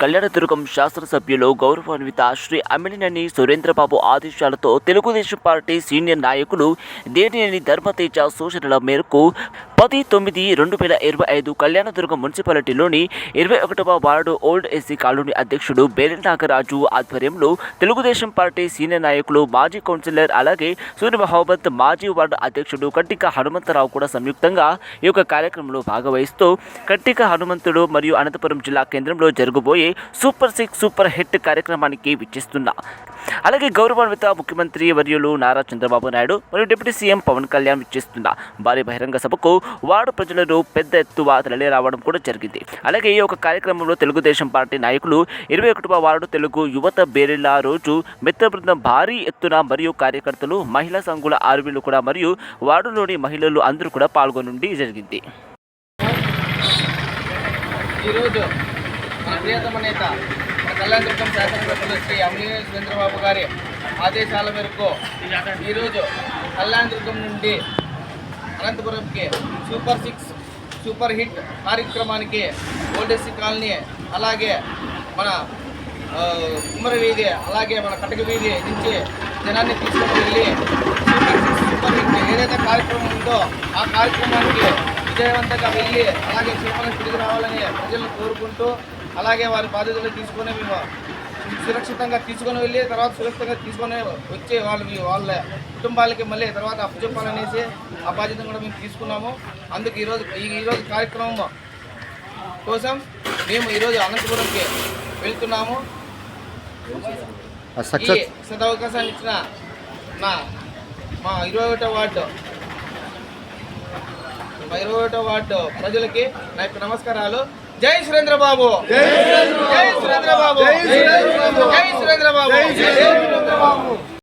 కళ్యాణదుర్గం శాసనసభ్యులు గౌరవాన్విత శ్రీ అమిలినేని సురేంద్రబాబు ఆదేశాలతో Telugu Desam party senior నాయకులు దేనినేని ధర్మతేజ సూచనల మేరకు పది తొమ్మిది రెండు వేల ఇరవై ఐదు కళ్యాణదుర్గం మున్సిపాలిటీలోని ఇరవై ఒకటవ వార్డు ఓల్డ్ ఎస్సీ కాలనీ అధ్యక్షుడు బేరెల్ నాగరాజు ఆధ్వర్యంలో తెలుగుదేశం పార్టీ సీనియర్ నాయకులు మాజీ కౌన్సిలర్ అలాగే సూర్య మహోబత్ మాజీ వార్డు అధ్యక్షుడు కట్టిక హనుమంతరావు కూడా సంయుక్తంగా ఈ యొక్క కార్యక్రమంలో భాగవహిస్తూ కట్టిక హనుమంతుడు మరియు అనంతపురం జిల్లా కేంద్రంలో జరగబోయే సూపర్ సిక్స్ సూపర్ హిట్ కార్యక్రమానికి విచ్చిస్తున్నా అలాగే గౌరవాన్విత ముఖ్యమంత్రి వర్యులు నారా చంద్రబాబు నాయుడు మరియు డిప్యూటీ సీఎం పవన్ కళ్యాణ్ విచ్చేస్తున్న భారీ బహిరంగ సభకు వార్డు ప్రజలను పెద్ద ఎత్తువ తరలి రావడం కూడా జరిగింది. అలాగే ఈ యొక్క కార్యక్రమంలో తెలుగుదేశం పార్టీ నాయకులు ఇరవై ఒకటవ వార్డు తెలుగు యువత బేరిలా రోజు మిత్ర బృందం భారీ ఎత్తున మరియు కార్యకర్తలు మహిళా సంఘుల ఆర్మీలు కూడా మరియు వార్డులోని మహిళలు అందరూ కూడా పాల్గొనండి జరిగింది. ఈరోజు మన ప్రియతమ నేత మన కళ్యాణ దుర్గం శాసనసభ్యులు శ్రీ అమ్మినేని సురేంద్రబాబు గారి ఆదేశాల మేరకు ఈరోజు కళ్యాణ దుర్గం నుండి అనంతపురంకి సూపర్ సిక్స్ సూపర్ హిట్ కార్యక్రమానికి ఓల్డెస్సీ కాలనీ అలాగే మన ఆ, కుమ్మరి వీధి అలాగే మన కటక వీధి నుంచి జనాన్ని తీసుకుని వెళ్ళి సూపర్ సిక్స్ సూపర్ హిట్ ఏదైతే కార్యక్రమం ఉందో ఆ కార్యక్రమానికి విజయవంతంగా వెళ్ళి అలాగే సూపర్ తిరిగి రావాలని ప్రజలను కోరుకుంటూ అలాగే వారి బాధ్యతలు తీసుకొని మేము సురక్షితంగా తీసుకొని వెళ్ళి తర్వాత సురక్షితంగా తీసుకొని వచ్చి వాళ్ళు వాళ్ళ కుటుంబాలకి మళ్ళీ తర్వాత అప్పచెప్పాలనేసి ఆ బాధ్యత కూడా మేము తీసుకున్నాము. అందుకు ఈరోజు ఈ ఈరోజు కార్యక్రమం కోసం మేము ఈరోజు అనంతపురంకి వెళ్తున్నాము. ఈ సదవకాశాన్ని ఇచ్చిన నా మా ఇరవై ఒకటో వార్డు మా ఇరవై ఒకటో వార్డు ప్రజలకి నా యొక్క నమస్కారాలు. జై సురేంద్ర బాబు జై సురేంద్ర బాబు జై సురేంద్ర బాబు జై సురేంద్ర బాబు